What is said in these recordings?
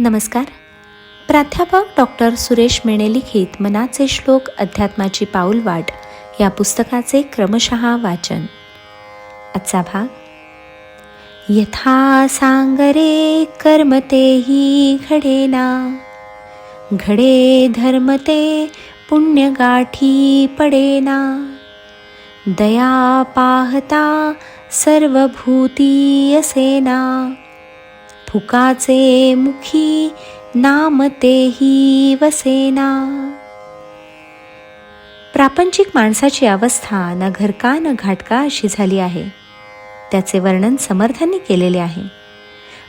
नमस्कार. प्राध्यापक डॉक्टर सुरेश मेणे लिखित मनाचे श्लोक अध्यात्माची पाऊलवाट या पुस्तकाचे क्रमशः वाचन. आजचा भाग. यथा सांगरे कर्मतेही घडेना. घडे धर्मते पुण्यगाठी पडेना. दया पाहता सर्वभूती असेना. फुकाचे मुखी नाम तेही वसेना. प्रापंचिक माणसाची अवस्था न घरका न घाटका अशी झाली आहे. त्याचे वर्णन समर्थांनी केलेले आहे.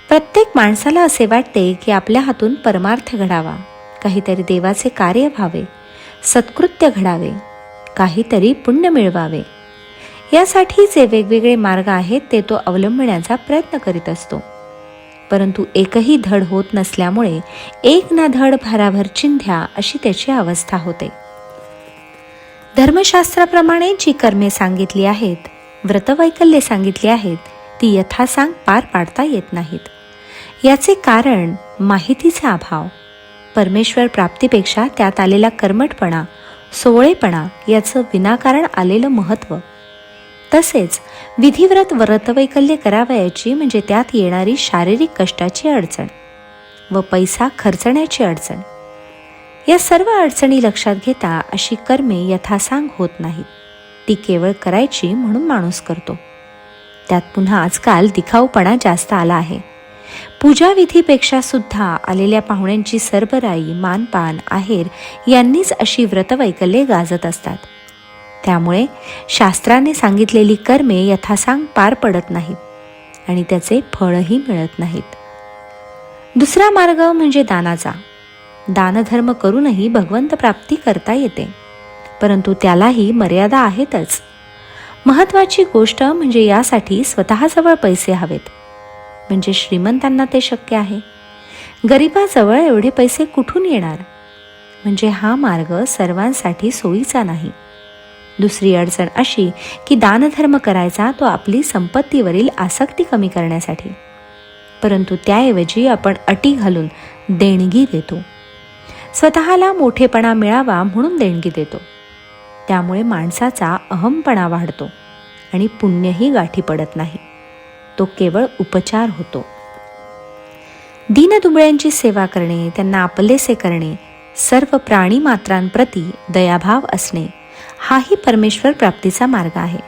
प्रत्येक माणसाला असे वाटते की आपल्या हातून परमार्थ घडावा. काहीतरी देवाचे कार्य व्हावे. सत्कृत्य घडावे. काहीतरी पुण्य मिळवावे. यासाठी जे वेगवेगळे मार्ग आहेत ते तो अवलंबण्याचा प्रयत्न करीत असतो. परंतु एकही धड होत नसल्यामुळे एक ना धड भाराभर चिंध्या अशी त्याची अवस्था होते. धर्मशास्त्राप्रमाणे जी कर्मे सांगितली आहेत व्रतवैकल्ये सांगितली आहेत ती यथासांग पार पाडता येत नाहीत. याचे कारण माहितीचा अभाव. परमेश्वर प्राप्तीपेक्षा त्यात आलेला कर्मटपणा सोवळेपणा याचं विनाकारण आलेलं महत्त्व. तसेच विधिव्रत व्रतवैकल्य करावयाची म्हणजे त्यात येणारी शारीरिक कष्टाची अडचण व पैसा खर्चण्याची अडचण. या सर्व अडचणी लक्षात घेता अशी कर्मे यथासांग होत नाहीत. ती केवळ करायची म्हणून माणूस करतो. त्यात पुन्हा आजकाल दिखाऊपणा जास्त आला आहे. पूजाविधीपेक्षा सुद्धा आलेल्या पाहुण्यांची सरबराई मानपान आहेर यांनीच अशी व्रतवैकल्ये गाजत असतात. त्यामुळे शास्त्राने सांगितलेली कर्मे यथासांग पार पडत नाहीत आणि त्याचे फळही मिळत नाहीत. दुसरा मार्ग म्हणजे दानाचा. दानधर्म करूनही भगवंत प्राप्ती करता येते परंतु त्यालाही मर्यादा आहेतच. महत्वाची गोष्ट म्हणजे यासाठी स्वतःजवळ पैसे हवेत. म्हणजे श्रीमंतांना ते शक्य आहे. गरिबाजवळ एवढे पैसे कुठून येणार? म्हणजे हा मार्ग सर्वांसाठी सोयीचा नाही. दुसरी अडचण अशी की दानधर्म करायचा तो आपली संपत्तीवरील आसक्ती कमी करण्यासाठी. परंतु त्याऐवजी आपण अटी घालून देणगी देतो. स्वतःला मोठेपणा मिळावा म्हणून देणगी देतो. त्यामुळे माणसाचा अहमपणा वाढतो आणि पुण्यही गाठी पडत नाही. तो केवळ उपचार होतो. दीनदुबळ्यांची सेवा करणे त्यांना आपलेसे करणे सर्व प्राणीमात्रांप्रती दयाभाव असणे हाही परमेश्वर प्राप्तीचा मार्ग आहे.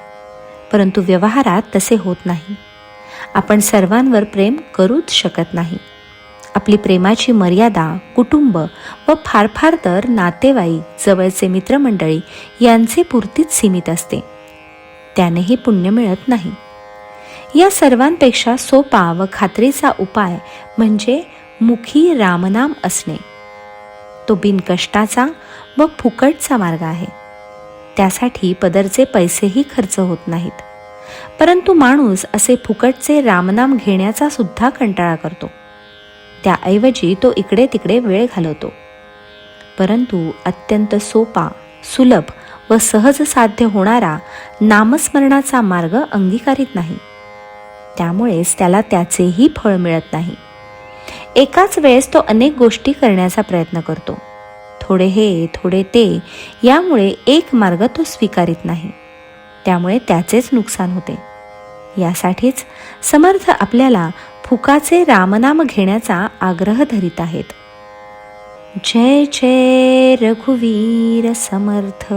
परंतु व्यवहारात तसे होत नाही. आपण सर्वांवर प्रेम करूच शकत नाही. आपली प्रेमाची मर्यादा कुटुंब व फार फार तर नातेवाईक जवळचे मित्रमंडळी यांचे पुरतीच सीमित असते. त्यानेही पुण्य मिळत नाही. या सर्वांपेक्षा सोपा व खात्रीचा उपाय म्हणजे मुखी रामनाम असणे. तो बिनकष्टाचा व फुकटचा मार्ग आहे. त्यासाठी पदरचे पैसेही खर्च होत नाहीत. परंतु माणूस असे फुकटचे रामनाम घेण्याचा सुद्धा कंटाळा करतो. त्याऐवजी तो इकडे तिकडे वेळ घालवतो. परंतु अत्यंत सोपा सुलभ व सहज साध्य होणारा नामस्मरणाचा मार्ग अंगीकारित नाही. त्यामुळेच त्याला त्याचेही फळ मिळत नाही. एकाच वेळेस तो अनेक गोष्टी करण्याचा प्रयत्न करतो. थोडे हे थोडे ते यामुळे एक मार्ग तो स्वीकारित नाही. त्यामुळे त्याचेच नुकसान होते. यासाठीच समर्थ आपल्याला फुकाचे रामनाम घेण्याचा आग्रह धरीत आहेत. जय जय रघुवीर समर्थ!